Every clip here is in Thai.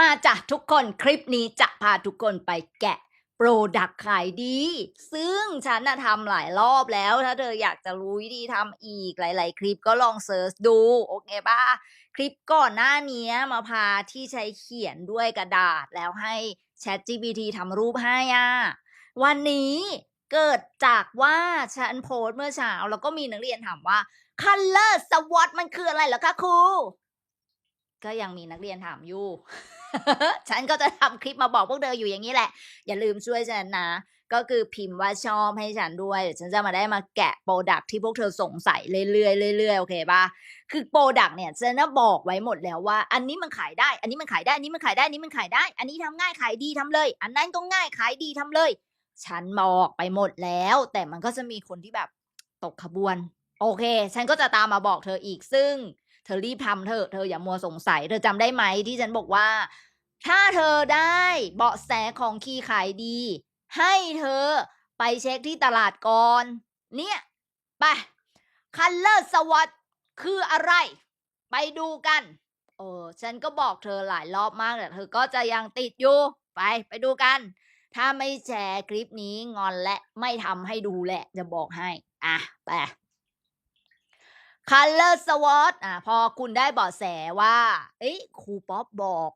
มาจ้ะทุกคนคลิปนี้จะพาทุกคนไปแกะโปรดักขายดี ซึ่งฉันน่ะทำหลายรอบแล้ว ถ้าเธออยากจะรู้วิธีทำอีกหลาย ๆ คลิปก็ลองเซิร์ชดู โอเคป่ะ คลิปก่อนหน้านี้มาพาที่ใช้เขียนด้วยกระดาษแล้วให้ Chat GPT ทำรูปให้อะ วันนี้เกิดจากว่าฉันโพสเมื่อเช้า แล้วก็มีนักเรียนถามว่า Color SWOT มันคืออะไรเหรอคะครู ก็ยังมีนักเรียนถามอยู่ ฉันก็จะทำคลิปมาบอกพวกเธออยู่อย่างนี้แหละ อย่าลืมช่วยฉันนะ ก็คือพิมพ์ว่าชอบให้ฉันด้วยเดี๋ยวฉันจะมาได้มาแกะโปรดักที่พวกเธอสงสัยเรื่อยๆเรื่อยๆโอเคปะคือโปรดักเนี่ยฉันน่ะบอกไว้หมดแล้วว่า อันนี้มันขายได้ อันนี้มันขายได้ อันนี้มันขายได้ อันนี้มันขายได้ อันนี้ทำง่ายขายดีทำเลย อันนั้นก็ง่ายขายดีทำเลย ฉันบอกไปหมดแล้ว แต่มันก็จะมีคนที่แบบตกขบวน โอเค ฉันก็จะตามมาบอกเธออีกซึ่ง เธอรีบทำเถอเธออย่ามัวสงสัย เธอจำได้ไหมที่ฉันบอกว่า ถ้าเธอได้เบาะแสของคีย์ขายดี ให้เธอไปเช็คที่ตลาดก่อน เนี่ยไปคัลเลอร์สวัสดคืออะไร ไปดูกันเออฉันก็บอกเธอหลายรอบมากแต่เธอก็จะยังติดอยู่ ไปไปดูกัน ถ้าไม่แชร์คลิปนี้งอนและไม่ทำให้ดูแหละจะบอกให้ อะไป Color SWOT อะพอคุณได้เบาะแสว่า เอ้ยครูป๊อปบอก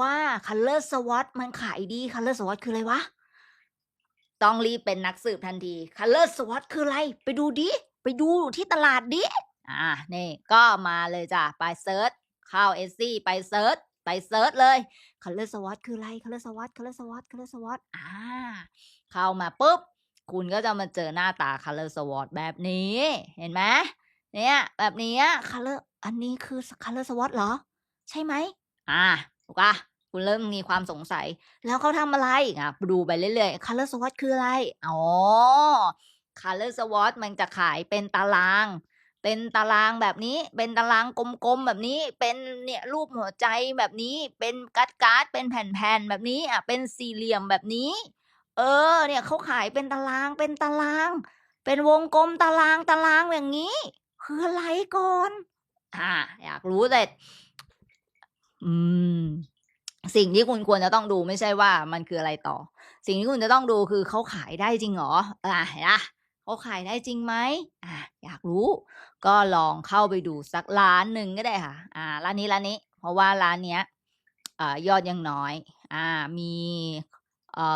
ว่า Color SWOT มันขายดี Color SWOT คืออะไรวะ ต้องรีบเป็นนักสืบทันที Color SWOT คืออะไร ไปดูดิ ไปดูที่ตลาดดิ อ่า นี่ ก็มาเลยจ้ะ ไปเซิร์ช เข้าเอซี่ไปเซิร์ช ไปเซิร์ชเลย Color SWOT คืออะไร Color SWOT Color SWOT Color SWOT อ่า เข้ามาปุ๊บ คุณก็จะมาเจอหน้าตา Color SWOT แบบนี้ เห็นไหม เนี่ย แบบนี้ย color อันนี้คือ color SWOT เหรอ ใช่ไหมอ่าถูกปะคุณเริ่มมีความสงสัย แล้วเขาทำอะไรอะดูไปเรื่อยๆ color SWOT คืออะไรอ๋อ color SWOT มันจะขายเป็นตาราง เป็นตารางแบบนี้ เป็นตารางกลมๆแบบนี้ เป็นเนี่ยรูปหัวใจแบบนี้ เป็นการ์ดการ์ดเป็นแผ่นๆแบบนี้อะเป็นสี่เหลี่ยมแบบนี้ เออ เนี่ยเขาขายเป็นตารางเป็นตาราง เป็นวงกลมตารางตารางอย่างนี้ คืออะไรก่อน อ่า อยากรู้แต่อืม สิ่งที่คุณควรจะต้องดูไม่ใช่ว่ามันคืออะไรต่อ สิ่งที่คุณจะต้องดูคือเขาขายได้จริงหรออ่าเห็นปะเขาขายได้จริงไหมอ่าอยากรู้ ก็ลองเข้าไปดูสักร้านหนึ่งก็ได้ค่ะ อ่า ร้านนี้ร้านนี้ เพราะว่าร้านเนี้ยอ่ายอดยังน้อย อ่า มีเอ่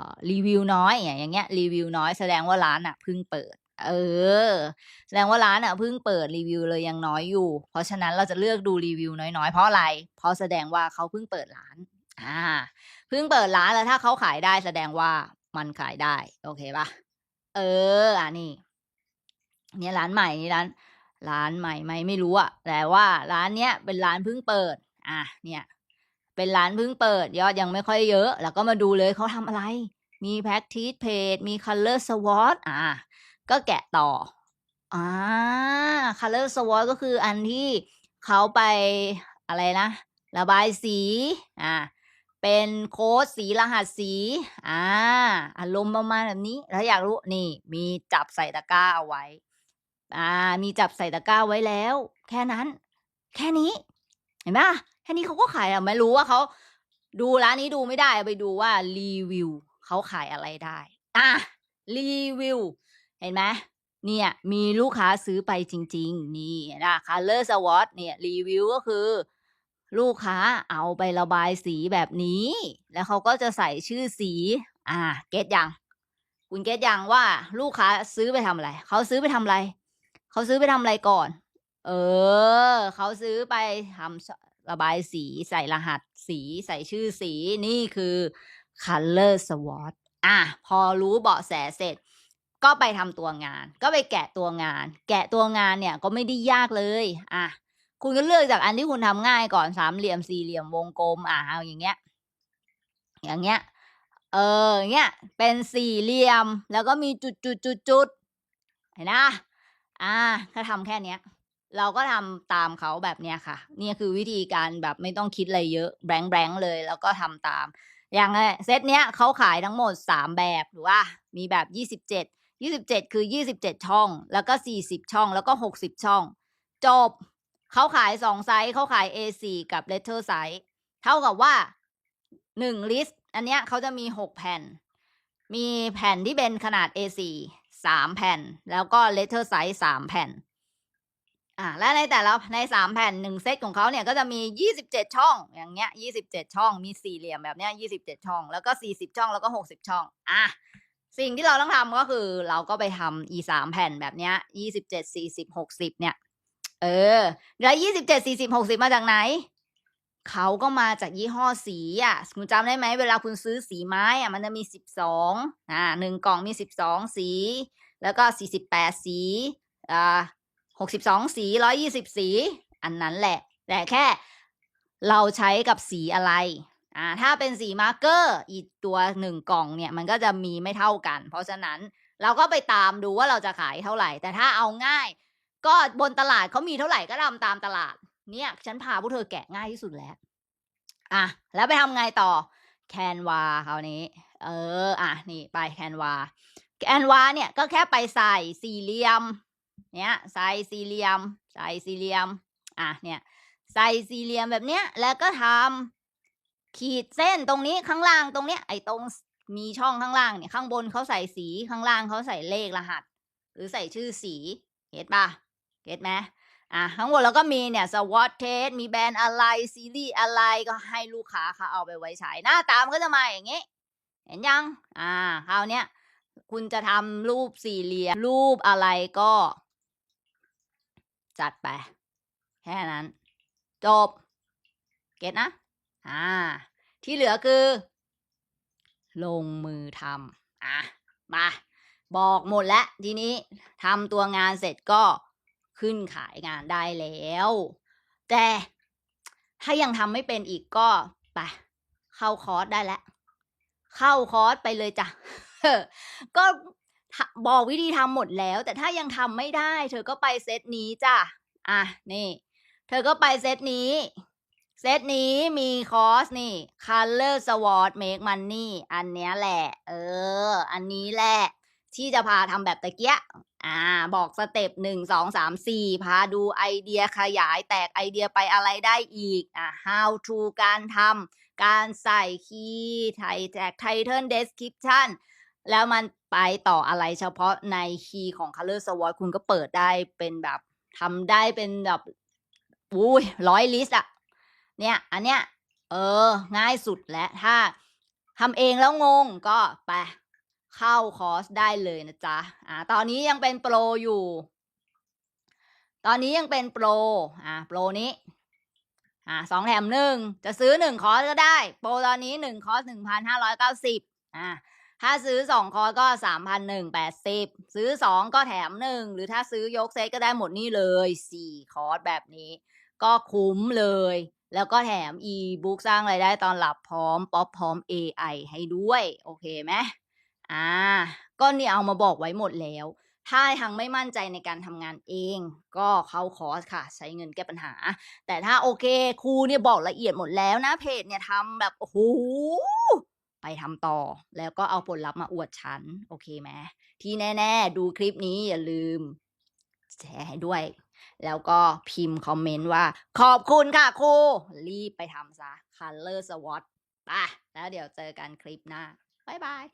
อรีวิวน้อย อย่างเงี้ย รีวิวน้อยแสดงว่าร้านอะเพิ่งเปิด เออ แสดงว่าร้านอะเพิ่งเปิดรีวิวเลยยังน้อยอยู่ เพราะฉะนั้นเราจะเลือกดูรีวิวน้อยๆ เพราะอะไร เพราะแสดงว่าเขาเพิ่งเปิดร้าน อ่า เพิ่งเปิดร้านแล้วถ้าเขาขายได้แสดงว่ามันขายได้ โอเคปะเออ อะนี่เนี่ยร้านใหม่นี่ร้าน ร้านใหม่ไหมไม่รู้อะแต่ว่าร้านเนี้ยเป็นร้านเพิ่งเปิด อะ เนี่ย เป็นร้านเพิ่งเปิด ยอดยังไม่ค่อยเยอะ แล้วก็มาดูเลยเขาทำอะไร มี practice page มี color swatch อ่า ก็แกะต่ออ่า color swatch ก็คืออันที่เขาไปอะไรนะ ระบายสีอ่าเป็นโค้ดสีรหัสสีอ่าอารมณ์ประมาณแบบนี้แล้วอยากรู้นี่ มีจับใส่ตะกร้าเอาไว้ อ่า มีจับใส่ตะกร้าไว้แล้ว แค่นั้น แค่นี้ เห็นไหมแค่นี้เขาก็ขายอะไม่รู้ว่าเขาดูร้านนี้ดูไม่ได้ไปดูว่ารีวิวเขาขายอะไรได้ อะรีวิว เห็นไหมเนี่ยมีลูกค้าซื้อไปจริง ๆ นี่นะ color swatch เนี่ยรีวิวก็คือ ลูกค้าเอาไประบายสีแบบนี้ แล้วเขาก็จะใส่ชื่อสี อ่า เก็ตยัง คุณเก็ตยังว่าลูกค้าซื้อไปทำอะไร เขาซื้อไปทำอะไร เขาซื้อไปทำอะไรก่อน เออ เขาซื้อไปทำระบายสีใส่รหัสสีใส่ชื่อสีนี่คือ color swatch อะ พอรู้เบาะแสเสร็จ ก็ไปทำตัวงาน ก็ไปแกะตัวงาน แกะตัวงานเนี่ยก็ไม่ได้ยากเลย อะ คุณก็เลือกจากอันที่คุณทำง่ายก่อนสามเหลี่ยมสี่เหลี่ยมวงกลม อ่าเอาอย่างเงี้ย อย่างเงี้ย เออเงี้ย เป็นสี่เหลี่ยม แล้วก็มีจุดๆๆๆเห็นนะอ่าถ้าทำแค่เนี้ย เราก็ทำตามเขาแบบเนี้ยค่ะเนี่ยคือวิธีการแบบไม่ต้องคิดอะไรเยอะ แบงก์ๆเลย แล้วก็ทำตาม อย่างเซตเนี้ยเขาขายทั้งหมด3แบบหรือว่า มีแบบ27 27 คือ 27 ช่อง แล้วก็ 40 ช่อง แล้วก็ 60 ช่อง จบ เขาขาย 2 ไซซ์เขาขาย A4 กับ letter size เท่ากับว่าหนึ่งลิสต์ อันเนี้ยเขาจะมีหกแผ่น มีแผ่นที่เป็นขนาด A4 สามแผ่น แล้วก็ letter size สามแผ่น อ่า และในแต่ละในสามแผ่นหนึ่งเซตของเขาเนี่ยก็จะมียี่สิบเจ็ดช่อง อย่างเงี้ยยี่สิบเจ็ดช่อง มีสี่เหลี่ยมแบบเนี้ยยี่สิบเจ็ดช่อง แล้วก็สี่สิบช่อง แล้วก็หกสิบช่อง อะ สิ่งที่เราต้องทำก็คือ เราก็ไปทำอีสามแผ่นแบบเนี้ยยี่สิบเจ็ดสี่สิบหกสิบเนี่ย เออ แล้วยี่สิบเจ็ดสี่สิบหกสิบมาจากไหน เขาก็มาจากยี่ห้อสีอะคุณจำได้ไหมเวลาคุณซื้อสีไม้อะ มันจะมีสิบสองอ่าหนึ่งกล่องมีสิบสองสี แล้วก็สี่สิบแปดสีอ่าหกสิบสองสีร้อยี่สิบสี อันนั้นแหละ แต่แค่เราใช้กับสีอะไร อ่าถ้าเป็นสีมาร์กเกอร์อีกตัวหนึ่งกล่องเนี่ยมันก็จะมีไม่เท่ากัน เพราะฉะนั้นเราก็ไปตามดูว่าเราจะขายเท่าไหร่ แต่ถ้าเอาง่าย ก็บนตลาดเขามีเท่าไหร่ก็ทำตามตลาด เนี่ยฉันพาพวกเธอแกะง่ายที่สุดแล้วอะแล้วไปทำไงต่อแคนวาคราวนี้ เอออะนี่ไปแคนวาแคนวาเนี่ยก็แค่ไปใส่สี่เหลี่ยม เนี่ยใส่สี่เหลี่ยม ใส่สี่เหลี่ยม อะเนี่ยใส่สี่เหลี่ยมแบบเนี้ยแล้วก็ทำ ขีดเส้นตรงนี้ข้างล่างตรงเนี้ยไอ้ตรงมีช่องข้างล่างเนี่ยข้างบนเขาใส่สีข้างล่างเขาใส่เลขรหัส หรือใส่ชื่อสีเห็นปะเก็ตไหมอะทั้งหมดแล้วก็มีเนี่ยสวอตเทสมีแบรนด์อะไรซีรีส์อะไรก็ให้ลูกค้าเขาเอาไปไว้ใช้หน้าตามก็จะมาอย่างงี้ เห็นยัง อ่าคราวเนี้ยคุณจะทำรูปสี่เหลี่ยมรูปอะไรก็ จัดไป แค่นั้น จบ เก็ตนะ อ่า ที่เหลือคือ ลงมือทำอะมาบอกหมดแล้วทีนี้ทำตัวงานเสร็จก็ขึ้นขายงานได้แล้ว แต่ถ้ายังทำไม่เป็นอีกก็ไปเข้าคอร์สได้แล้ว เข้าคอร์สไปเลยจ้ะก็บอกวิธีทำหมดแล้ว แต่ถ้ายังทำไม่ได้ เธอก็ไปเซตนี้จ้ะอะนี่ เธอก็ไปเซตนี้ เซตนี้มีคอร์สนี่ Color Sword Make Money อันเนี้ยแหละ เออ อันนี้แหละ ที่จะพาทำแบบตะเกียอ่า บอกสเต็ปหนึ่งสองสามสี่พาดูไอเดียขยายแตกไอเดียไปอะไรได้อีก อ่า how to การทำการใส่คีย์ไทแท็ก title description แล้วมันไปต่ออะไรเฉพาะในคีย์ของ Color Sword คุณก็เปิดได้เป็นแบบทำได้เป็นแบบอุ้ยร้อยลิสต์อะ เนี่ยอันเนี้ยเออ ง่ายสุดและถ้าทำเองแล้วงงก็ไปเข้าคอร์สได้เลยนะจ๊ะอ่าตอนนี้ยังเป็นโปรอยู่ ตอนนี้ยังเป็นโปรอ่าโปรนี้อ่าสองแถมหนึ่งจะซื้อหนึ่งคอร์สก็ได้ โปรตอนนี้หนึ่งคอร์สหนึ่งพันห้าร้อยเก้าสิบอ่าถ้าซื้อสองคอร์สก็สามพันหนึ่งแปดสิบซื้อสองก็แถมหนึ่งหรือถ้าซื้อยกเซตก็ได้หมดนี่เลยสี่คอร์สแบบนี้ ก็คุ้มเลย แล้วก็แถมอีบุ๊กสร้างรายได้ตอนหลับพร้อม ป๊อปพร้อม AI ให้ด้วย โอเคไหมอ่า ก็เนี่ยเอามาบอกไว้หมดแล้ว ถ้ายังไม่มั่นใจในการทำงานเอง ก็เข้าคอร์สค่ะ ใช้เงินแก้ปัญหา แต่ถ้าโอเคครูเนี่ยบอกละเอียดหมดแล้วนะเพจเนี่ยทำแบบ โอ้โหไปทำต่อแล้วก็เอาผลลัพธ์มาอวดฉัน โอเคไหมที่แน่ ๆ ดูคลิปนี้อย่าลืมแชร์ให้ด้วย แล้วก็พิมพ์คอมเมนต์ว่า ขอบคุณค่ะครู รีบไปทำซะ Color Swatch ไปแล้วเดี๋ยวเจอกันคลิปหน้า บ๊ายบาย